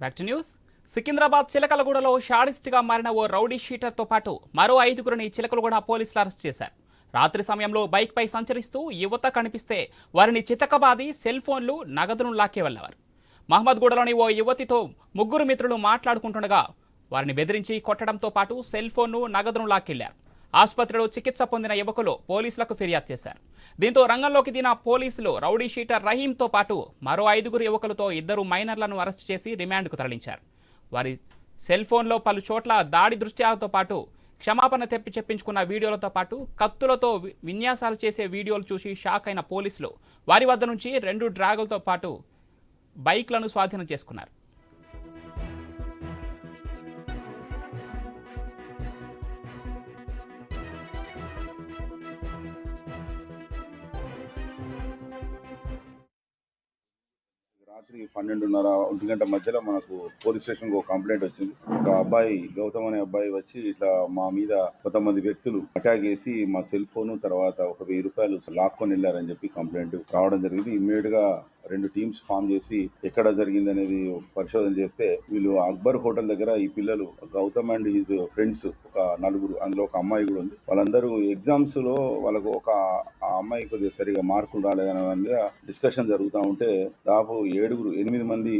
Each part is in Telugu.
బ్యాక్ టు న్యూస్ సికింద్రాబాద్ చిలకలగూడలో షాడిస్ట్గా మారిన ఓ రౌడీ షీటర్తో పాటు మరో ఐదుగురిని చిలకలగూడ పోలీసులు అరెస్ట్ చేశారు. రాత్రి సమయంలో బైక్పై సంచరిస్తూ యువత కనిపిస్తే వారిని చితకబాది సెల్ ఫోన్లు నగదును లాక్కే వెళ్ళేవారు. మహమ్మద్గూడలోని ఓ యువతితో ముగ్గురు మిత్రులు మాట్లాడుకుంటుండగా వారిని బెదిరించి కొట్టడంతో పాటు సెల్ ఫోన్ను నగదును లాక్కెళ్ళారు ఆసుపత్రిలో చికిత్స పొందిన యువకులు పోలీసులకు ఫిర్యాదు చేశారు. దీంతో రంగంలోకి దిగిన పోలీసులు రౌడీ షీటర్ రహీంతో పాటు మరో ఐదుగురు యువకులతో ఇద్దరు మైనర్లను అరెస్ట్ చేసి రిమాండ్కు తరలించారు. వారి సెల్ ఫోన్లో పలు చోట్ల దాడి దృశ్యాలతో పాటు క్షమాపణ తెప్పి చెప్పించుకున్న వీడియోలతో పాటు కత్తులతో విన్యాసాలు చేసే వీడియోలు చూసి షాక్ అయిన పోలీసులు వారి వద్ద నుంచి రెండు డ్రాగులతో పాటు బైక్లను స్వాధీనం చేసుకున్నారు. రాత్రి పన్నెండున్నర ఒంటి గంట మధ్యలో మనకు పోలీస్ స్టేషన్ ఒక కంప్లైంట్ వచ్చింది. ఒక అబ్బాయి గౌతమ్ అనే అబ్బాయి వచ్చి ఇట్లా మా మీద కొంతమంది వ్యక్తులు అటాక్ చేసి మా సెల్ ఫోన్ తర్వాత ఒక వెయ్యి రూపాయలు లాక్కొని వెళ్ళారని చెప్పి కంప్లైంట్ రావడం జరిగింది. ఇమ్మీడియట్గా రెండు టీమ్స్ ఫామ్ చేసి ఎక్కడ జరిగింది అనేది పరిశోధన చేస్తే వీళ్ళు అక్బర్ హోటల్ దగ్గర ఈ పిల్లలు గౌతమ్ అండ్ ఈజ్ ఫ్రెండ్స్ ఒక నలుగురు అందులో ఒక అమ్మాయి కూడా ఉంది. వాళ్ళందరూ ఎగ్జామ్స్లో వాళ్ళకు ఒక అమ్మాయి కొద్దిగా సరిగా మార్కులు రాలేదనే డిస్కషన్ జరుగుతూ ఉంటే దాదాపు ఏడుగురు ఎనిమిది మంది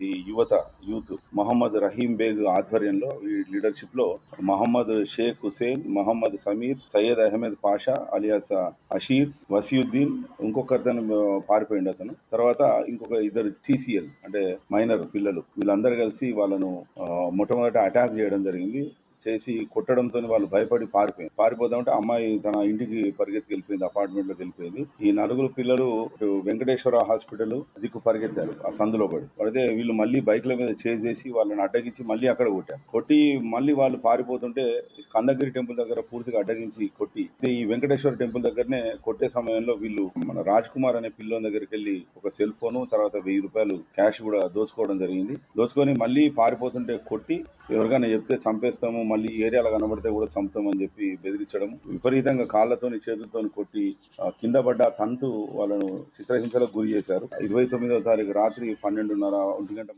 ఈ యువత యూత్ మహమ్మద్ రహీం బేగ్ ఆధ్వర్యంలో ఈ లీడర్షిప్లో మహమ్మద్ షేక్ హుసేన్ మహమ్మద్ సమీర్ సయ్యద్ అహ్మద్ పాషా అలియాస్ అషీర్ వసీయుద్దీన్ ఇంకొక అతను పారిపోయిండు అతను. తర్వాత ఇంకొక ఇద్దరు సిసిఎల్ అంటే మైనర్ పిల్లలు. వీళ్ళందరూ కలిసి వాళ్ళను మొట్టమొదట అటాక్ చేయడం జరిగింది. చేసి కొట్టడంతో వాళ్ళు భయపడి పారిపోయింది పారిపోదామంటే అమ్మాయి తన ఇంటికి పరిగెత్తి వెళ్ళిపోయింది అపార్ట్మెంట్లోకి వెళ్ళిపోయింది. ఈ నలుగురు పిల్లలు వెంకటేశ్వర హాస్పిటల్ దిక్కు పరిగెత్తారు ఆ సందులో పడి. పడితే వీళ్ళు మళ్ళీ బైక్ల మీద చేసేసి వాళ్ళని అడ్డగించి మళ్ళీ అక్కడ కొట్టారు. కొట్టి మళ్ళీ వాళ్ళు పారిపోతుంటే ఈ స్కందగిరి టెంపుల్ దగ్గర పూర్తిగా అడ్డగించి కొట్టి ఈ వెంకటేశ్వర టెంపుల్ దగ్గరనే కొట్టే సమయంలో వీళ్ళు మన రాజ్ కుమార్ అనే పిల్లోని దగ్గరికి వెళ్ళి ఒక సెల్ ఫోను తర్వాత వెయ్యి రూపాయలు క్యాష్ కూడా దోచుకోవడం జరిగింది. దోచుకొని మళ్ళీ పారిపోతుంటే కొట్టి ఎవరికైనా చెప్తే చంపేస్తాము మళ్ళీ ఏరియాలో కనబడితే కూడా చంపుతామని చెప్పి బెదిరించడం విపరీతంగా కాళ్ళతోని చేతులతోని కొట్టి కింద పడ్డ తంతు వాళ్ళను చిత్రహింసలకు గురి చేశారు. ఇరవై తొమ్మిదవ తారీఖు రాత్రి పన్నెండున్నర ఒంటి గంట